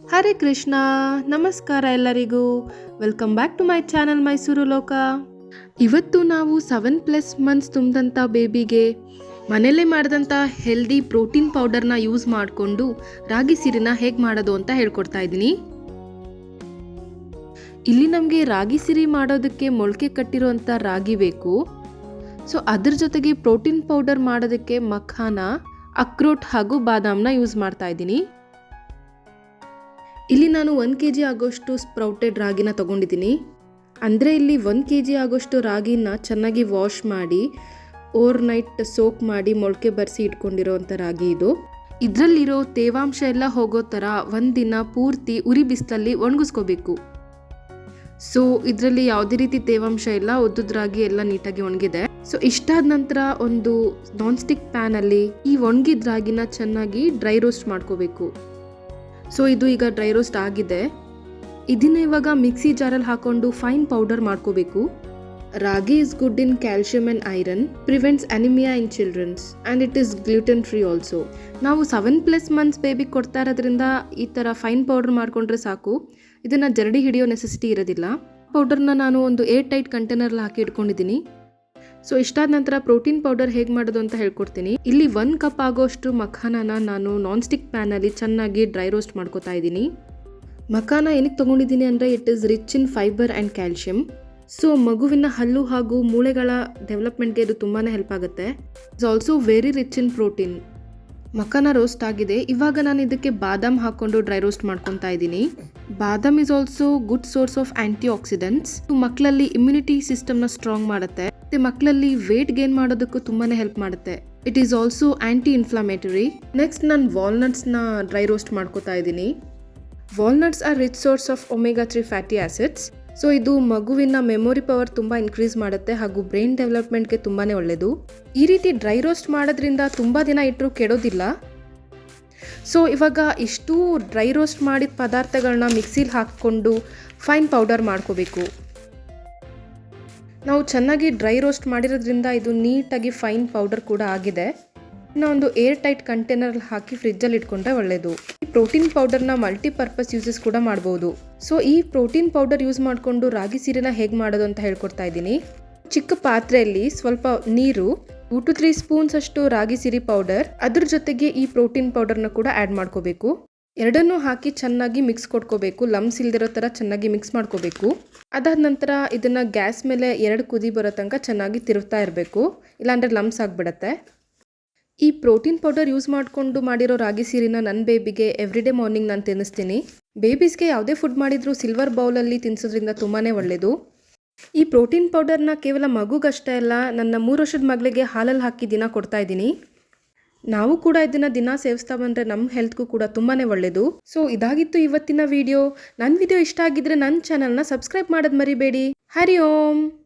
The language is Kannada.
ಹರೇ ಕೃಷ್ಣ, ನಮಸ್ಕಾರ ಎಲ್ಲರಿಗೂ. Welcome back to my channel Mysuru ಲೋಕ ಇವತ್ತು ನಾವು ಸೆವೆನ್ ಪ್ಲಸ್ ಮಂತ್ಸ್ ತುಂಬಿದಂಥ ಬೇಬಿಗೆ ಮನೆಯಲ್ಲೇ ಮಾಡಿದಂಥ ಹೆಲ್ದಿ ಪ್ರೋಟೀನ್ ಪೌಡರ್ನ ಯೂಸ್ ಮಾಡಿಕೊಂಡು ರಾಗಿ ಸಿರಿನ ಹೇಗೆ ಮಾಡೋದು ಅಂತ ಹೇಳ್ಕೊಡ್ತಾ ಇದ್ದೀನಿ. ಇಲ್ಲಿ ನಮಗೆ ರಾಗಿ ಸಿರಿ ಮಾಡೋದಕ್ಕೆ ಮೊಳಕೆ ಕಟ್ಟಿರುವಂಥ ರಾಗಿ ಬೇಕು. ಸೊ ಅದ್ರ ಜೊತೆಗೆ ಪ್ರೋಟೀನ್ ಪೌಡರ್ ಮಾಡೋದಕ್ಕೆ ಮಖಾನ ಅಕ್ರೋಟ್ ಹಾಗೂ ಬಾದಾಮನ್ನ ಯೂಸ್ ಮಾಡ್ತಾ ಇದ್ದೀನಿ. ಇಲ್ಲಿ ನಾನು ಒಂದು ಕೆ ಜಿ ಆಗೋಷ್ಟು ಸ್ಪ್ರೌಟೆಡ್ ರಾಗಿನ ತೊಗೊಂಡಿದ್ದೀನಿ. ಅಂದರೆ ಇಲ್ಲಿ ಒಂದು ಕೆ ಜಿ ಆಗೋಷ್ಟು ರಾಗಿನ ಚೆನ್ನಾಗಿ ವಾಶ್ ಮಾಡಿ ಓವರ್ ನೈಟ್ ಸೋಕ್ ಮಾಡಿ ಮೊಳಕೆ ಬರೆಸಿ ಇಟ್ಕೊಂಡಿರೋವಂಥ ರಾಗಿ ಇದು. ಇದರಲ್ಲಿರೋ ತೇವಾಂಶ ಎಲ್ಲ ಹೋಗೋ ಥರ ಒಂದಿನ ಪೂರ್ತಿ ಉರಿ ಬಿಸಿಲಲ್ಲಿ ಒಣಗಿಸ್ಕೋಬೇಕು. ಸೊ ಇದರಲ್ಲಿ ಯಾವುದೇ ರೀತಿ ತೇವಾಂಶ ಇಲ್ಲ ಒದ್ದುದ್ರಾಗಿ ಎಲ್ಲ ನೀಟಾಗಿ ಒಣಗಿದೆ. ಸೊ ಇಷ್ಟಾದ ನಂತರ ಒಂದು ನಾನ್ ಸ್ಟಿಕ್ ಪ್ಯಾನಲ್ಲಿ ಈ ಒಣಗಿದ ರಾಗಿನ ಚೆನ್ನಾಗಿ ಡ್ರೈ ರೋಸ್ಟ್ ಮಾಡ್ಕೋಬೇಕು. ಸೊ ಇದು ಈಗ ಡ್ರೈ ರೋಸ್ಟ್ ಆಗಿದೆ. ಇದನ್ನ ಇವಾಗ ಮಿಕ್ಸಿ ಜಾರಲ್ಲಿ ಹಾಕೊಂಡು ಫೈನ್ ಪೌಡರ್ ಮಾಡ್ಕೋಬೇಕು. Ragi is good in calcium and iron prevents anaemia in childrens and it is gluten free also ನಾವು ಸೆವೆನ್ ಪ್ಲಸ್ ಮಂತ್ಸ್ ಬೇಬಿ ಕೊಡ್ತಾ ಇರೋದ್ರಿಂದ ಈ ಥರ ಫೈನ್ ಪೌಡರ್ ಮಾಡಿಕೊಂಡ್ರೆ ಸಾಕು. ಇದನ್ನು ಜರಡಿ ಹಿಡಿಯೋ ನೆಸೆಸಿಟಿ ಇರೋದಿಲ್ಲ. ಪೌಡರ್ನ ನಾನು ಒಂದು ಏರ್ ಟೈಟ್ ಕಂಟೈನರ್ಲಿ ಹಾಕಿ ಇಟ್ಕೊಂಡಿದ್ದೀನಿ. ಸೊ ಇಷ್ಟಾದ ನಂತರ ಪ್ರೋಟೀನ್ ಪೌಡರ್ ಹೇಗೆ ಮಾಡೋದು ಅಂತ ಹೇಳ್ಕೊಡ್ತೀನಿ. ಇಲ್ಲಿ ಒಂದು ಕಪ್ ಆಗೋಷ್ಟು ಮಖಾನನ ನಾನು ನಾನ್ ಸ್ಟಿಕ್ ಪ್ಯಾನಲ್ಲಿ ಚೆನ್ನಾಗಿ ಡ್ರೈ ರೋಸ್ಟ್ ಮಾಡ್ಕೋತಾ ಇದ್ದೀನಿ. ಮಖಾನ ಏನಕ್ಕೆ ತೊಗೊಂಡಿದ್ದೀನಿ ಅಂದರೆ it is rich in fibre and calcium so ಮಗುವಿನ ಹಲ್ಲು ಹಾಗೂ ಮೂಳೆಗಳ ಡೆವಲಪ್ಮೆಂಟ್ಗೆ ಇದು ತುಂಬಾ ಹೆಲ್ಪ್ ಆಗುತ್ತೆ. It's also very rich in protein makhana roast ಆಗಿದೆ. ಇವಾಗ ನಾನು ಇದಕ್ಕೆ ಬಾದಾಮ್ ಹಾಕ್ಕೊಂಡು ಡ್ರೈ ರೋಸ್ಟ್ ಮಾಡ್ಕೊತಾ ಇದ್ದೀನಿ. Badam is also good source of antioxidants ಮಕ್ಕಳಲ್ಲಿ ಇಮ್ಯುನಿಟಿ ಸಿಸ್ಟಮ್ನ ಸ್ಟ್ರಾಂಗ್ ಮಾಡುತ್ತೆ. ಮತ್ತೆ ಮಕ್ಕಳಲ್ಲಿ ವೇಟ್ ಗೇನ್ ಮಾಡೋದಕ್ಕೂ ತುಂಬಾನೇ ಹೆಲ್ಪ್ ಮಾಡುತ್ತೆ. It is also anti inflammatory next ನಾನು ವಾಲ್ನಟ್ಸ್ನ ಡ್ರೈ ರೋಸ್ಟ್ ಮಾಡ್ಕೋತಾ ಇದ್ದೀನಿ. Walnuts are rich source of omega three fatty acids so ಇದು ಮಗುವಿನ ಮೆಮೊರಿ ಪವರ್ ತುಂಬ ಇನ್ಕ್ರೀಸ್ ಮಾಡುತ್ತೆ ಹಾಗೂ ಬ್ರೈನ್ ಡೆವಲಪ್ಮೆಂಟ್ಗೆ ತುಂಬಾ ಒಳ್ಳೆಯದು ಈ ರೀತಿ ಡ್ರೈ ರೋಸ್ಟ್ ಮಾಡೋದ್ರಿಂದ ತುಂಬ ದಿನ ಇಟ್ಟರು ಕೆಡೋದಿಲ್ಲ. ಸೊ ಇವಾಗ ಇಷ್ಟು ಡ್ರೈ ರೋಸ್ಟ್ ಮಾಡಿದ ಪದಾರ್ಥಗಳನ್ನ ಮಿಕ್ಸಿಲಿ ಹಾಕ್ಕೊಂಡು ಫೈನ್ ಪೌಡರ್ ಮಾಡ್ಕೋಬೇಕು. ನಾವು ಚೆನ್ನಾಗಿ ಡ್ರೈ ರೋಸ್ಟ್ ಮಾಡಿರೋದ್ರಿಂದ ಇದು ನೀಟಾಗಿ ಫೈನ್ ಪೌಡರ್ ಕೂಡ ಆಗಿದೆ. ಇನ್ನು ಒಂದು ಏರ್ ಟೈಟ್ ಕಂಟೈನರ್ ಹಾಕಿ ಫ್ರಿಜ್ಜಲ್ಲಿ ಇಟ್ಕೊಂಡ್ರೆ ಒಳ್ಳೆಯದು ಈ ಪ್ರೋಟೀನ್ ಪೌಡರ್ನ ಮಲ್ಟಿಪರ್ಪಸ್ ಯೂಸಸ್ ಕೂಡ ಮಾಡ್ಬೋದು. ಸೊ, ಈ ಪ್ರೋಟೀನ್ ಪೌಡರ್ ಯೂಸ್ ಮಾಡಿಕೊಂಡು ರಾಗಿ ಸೀರೆನ ಹೇಗೆ ಮಾಡೋದು ಅಂತ ಹೇಳ್ಕೊಡ್ತಾ ಇದ್ದೀನಿ. ಚಿಕ್ಕ ಪಾತ್ರೆಯಲ್ಲಿ ಸ್ವಲ್ಪ ನೀರು, ಟೂ ಟು ತ್ರೀ ಸ್ಪೂನ್ಸ್ ಅಷ್ಟು ರಾಗಿ ಸಿರಿ ಪೌಡರ್, ಅದ್ರ ಜೊತೆಗೆ ಈ ಪ್ರೋಟೀನ್ ಪೌಡರ್ನ ಕೂಡ ಆ್ಯಡ್ ಮಾಡ್ಕೋಬೇಕು. ಎರಡನ್ನೂ ಹಾಕಿ ಚೆನ್ನಾಗಿ ಮಿಕ್ಸ್ ಕೊಟ್ಕೋಬೇಕು. ಲಮ್ಸ್ ಇಲ್ದಿರೋ ಥರ ಚೆನ್ನಾಗಿ ಮಿಕ್ಸ್ ಮಾಡ್ಕೋಬೇಕು. ಅದಾದ ನಂತರ ಇದನ್ನು ಗ್ಯಾಸ್ ಮೇಲೆ ಎರಡು ಕುದಿ ಬರೋ ತನಕ ಚೆನ್ನಾಗಿ ತಿರುಗ್ತಾ ಇರಬೇಕು. ಇಲ್ಲಾಂದರೆ ಲಮ್ಸ್ ಆಗಿಬಿಡತ್ತೆ. ಈ ಪ್ರೋಟೀನ್ ಪೌಡರ್ ಯೂಸ್ ಮಾಡಿಕೊಂಡು ಮಾಡಿರೋ ರಾಗಿ ಸೀರಿನ ನನ್ನ ಬೇಬಿಗೆ ಎವ್ರಿಡೇ ಮಾರ್ನಿಂಗ್ ನಾನು ತಿನ್ನಿಸ್ತೀನಿ. ಬೇಬೀಸ್ಗೆ ಯಾವುದೇ ಫುಡ್ ಮಾಡಿದರೂ ಸಿಲ್ವರ್ ಬೌಲಲ್ಲಿ ತಿನ್ನಿಸೋದ್ರಿಂದ ತುಂಬಾ ಒಳ್ಳೆಯದು ಈ ಪ್ರೋಟೀನ್ ಪೌಡರ್ನ ಕೇವಲ ಮಗುಗಷ್ಟೇ ಅಲ್ಲ, ನನ್ನ ಮೂರು ವರ್ಷದ ಮಗಳಿಗೆ ಹಾಲಲ್ಲಿ ಹಾಕಿ ದಿನ ಕೊಡ್ತಾ ಇದ್ದೀನಿ. ನಾವು ಕೂಡ ಇದನ್ನ ದಿನ ಸೇವಿಸ್ತಾ ಬಂದರೆ ನಮ್ಮ ಹೆಲ್ತ್ಗೂ ಕೂಡ ತುಂಬಾ ಒಳ್ಳೇದು. ಸೊ ಇದಾಗಿತ್ತು ಇವತ್ತಿನ ವಿಡಿಯೋ ನನ್ನ ವಿಡಿಯೋ ಇಷ್ಟ ಆಗಿದ್ರೆ ನನ್ನ ಚಾನಲ್ನ ಸಬ್ಸ್ಕ್ರೈಬ್ ಮಾಡೋದು ಮರಿಬೇಡಿ. ಹರಿ ಓಂ!